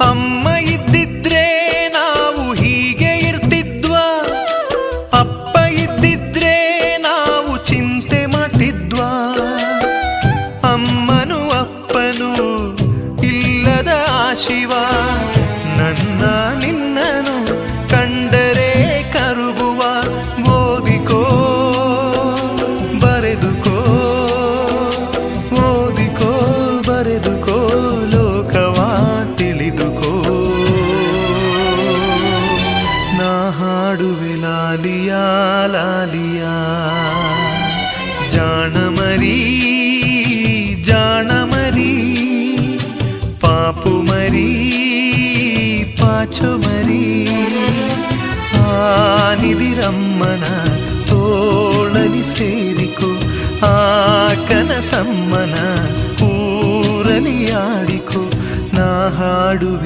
ಅಮ್ಮ ಇದ್ದಿದ್ರೆ ನಾವು ಹೀಗೆ ಇರ್ತಿದ್ವಾ. ಅಪ್ಪ ಇದ್ದಿದ್ರೆ ನಾವು ಚಿಂತೆ ಮಾಡ್ತಿದ್ವ. ಅಮ್ಮನು ಅಪ್ಪನು ಇಲ್ಲದ ಆಶಿವ ಶಿವ. ನನ್ನ ನಿನ್ನನು ಕಂಡರೆ ಕರುಗುವ ಓದಿಕೋ ஆடுவே லாலியா லாலியா ஜானமரி ஜானமரி பாப்புமரி பாச்சுமரி ஆனிதிரம்மன தோழனி சேரிக்கோ ఆకన సమ్మన ఊరని ఆడికో నా హాడు